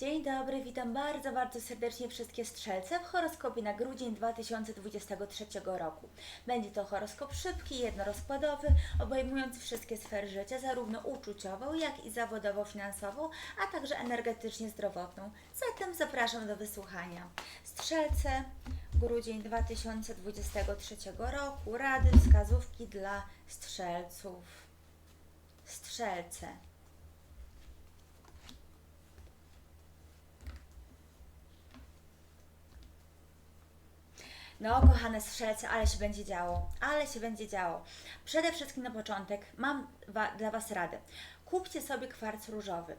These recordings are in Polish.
Dzień dobry, witam bardzo, bardzo serdecznie wszystkie strzelce w horoskopie na grudzień 2023 roku. Będzie to horoskop szybki, jednorozkładowy, obejmujący wszystkie sfery życia, zarówno uczuciową, jak i zawodowo-finansową, a także energetycznie zdrowotną. Zatem zapraszam do wysłuchania. Strzelce, grudzień 2023 roku, rady, wskazówki dla strzelców. Strzelce. No, kochane strzelce, ale się będzie działo, ale się będzie działo. Przede wszystkim na początek mam wa- dla Was radę. Kupcie sobie kwarc różowy.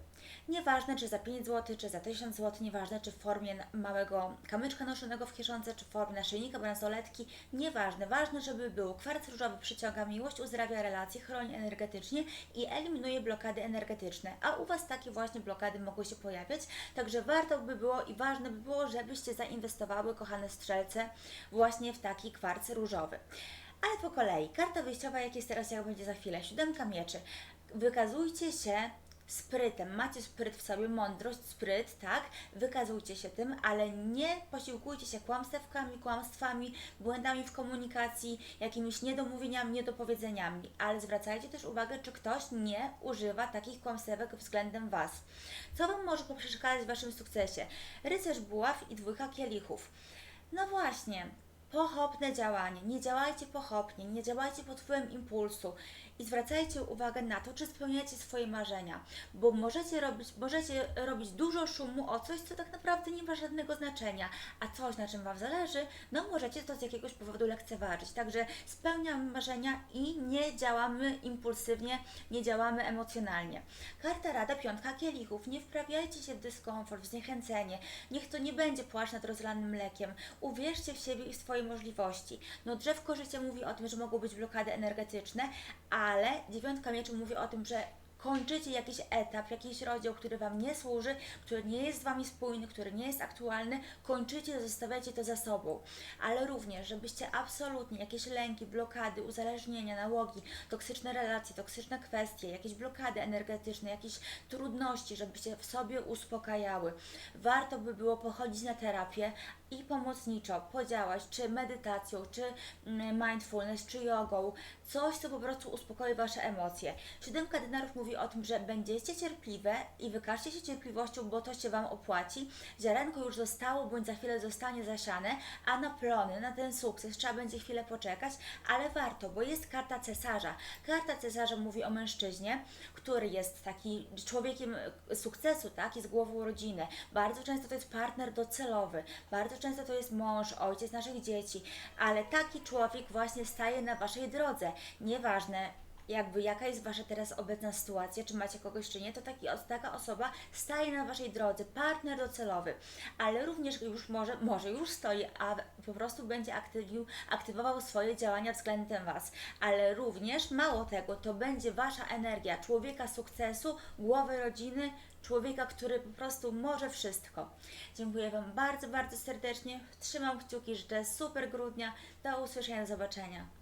Nieważne, czy za 5 zł, czy za 1000 zł, nieważne, czy w formie małego kamyczka noszonego w kieszonce, czy w formie naszyjnika, bransoletki, nieważne. Ważne, żeby był. Kwarc różowy przyciąga miłość, uzdrawia relacje, chroni energetycznie i eliminuje blokady energetyczne. A u Was takie właśnie blokady mogły się pojawiać, także warto by było i ważne by było, żebyście zainwestowały, kochane strzelce, właśnie w taki kwarc różowy. Ale po kolei, karta wyjściowa, jak jest teraz, jak będzie za chwilę, siódemka mieczy. Wykazujcie się sprytem, macie spryt w sobie, mądrość, spryt, tak, wykazujcie się tym, ale nie posiłkujcie się kłamstewkami, kłamstwami, błędami w komunikacji, jakimiś niedomówieniami, niedopowiedzeniami, ale zwracajcie też uwagę, czy ktoś nie używa takich kłamstewek względem Was. Co Wam może przeszkadzać w Waszym sukcesie? Rycerz buław i dwójka kielichów. No właśnie, pochopne działanie. Nie działajcie pochopnie, nie działajcie pod wpływem impulsu i zwracajcie uwagę na to, czy spełniacie swoje marzenia, bo możecie robić, możecie robić dużo szumu o coś, co tak naprawdę nie ma żadnego znaczenia, a coś, na czym Wam zależy, no możecie to z jakiegoś powodu lekceważyć. Także spełniamy marzenia i nie działamy impulsywnie, nie działamy emocjonalnie. Karta Rada Piątka Kielichów. Nie wprawiajcie się w dyskomfort, w zniechęcenie. Niech to nie będzie płacz nad rozlanym mlekiem. Uwierzcie w siebie i w swoje możliwości. No drzewko życia mówi o tym, że mogą być blokady energetyczne, ale dziewiątka mieczy mówi o tym, że kończycie jakiś etap, jakiś rozdział, który Wam nie służy, który nie jest z Wami spójny, który nie jest aktualny, kończycie, zostawiacie to za sobą. Ale również, żebyście absolutnie jakieś lęki, blokady, uzależnienia, nałogi, toksyczne relacje, toksyczne kwestie, jakieś blokady energetyczne, jakieś trudności, żebyście w sobie uspokajały. Warto by było pochodzić na terapię i pomocniczo podziałać, czy medytacją, czy mm, mindfulness, czy jogą, coś, co po prostu uspokoi Wasze emocje. Siódemka denarów mówi o tym, że będziecie cierpliwe i wykażcie się cierpliwością, bo to się Wam opłaci. Ziarenko już zostało, bądź za chwilę zostanie zasiane, a na plony, na ten sukces trzeba będzie chwilę poczekać, ale warto, bo jest karta cesarza. Karta cesarza mówi o mężczyźnie, który jest taki człowiekiem sukcesu, tak, jest głową rodziny. Bardzo często to jest partner docelowy, bardzo często to jest mąż, ojciec naszych dzieci, ale taki człowiek właśnie staje na Waszej drodze. Nieważne, jakby jaka jest Wasza teraz obecna sytuacja, czy macie kogoś, czy nie, to taki, taka osoba staje na Waszej drodze, partner docelowy, ale również już może, może już stoi, a po prostu będzie aktywił, aktywował swoje działania względem Was, ale również, mało tego, to będzie Wasza energia, człowieka sukcesu, głowy rodziny, człowieka, który po prostu może wszystko. Dziękuję Wam bardzo, bardzo serdecznie, trzymam kciuki, życzę super grudnia, do usłyszenia, do zobaczenia.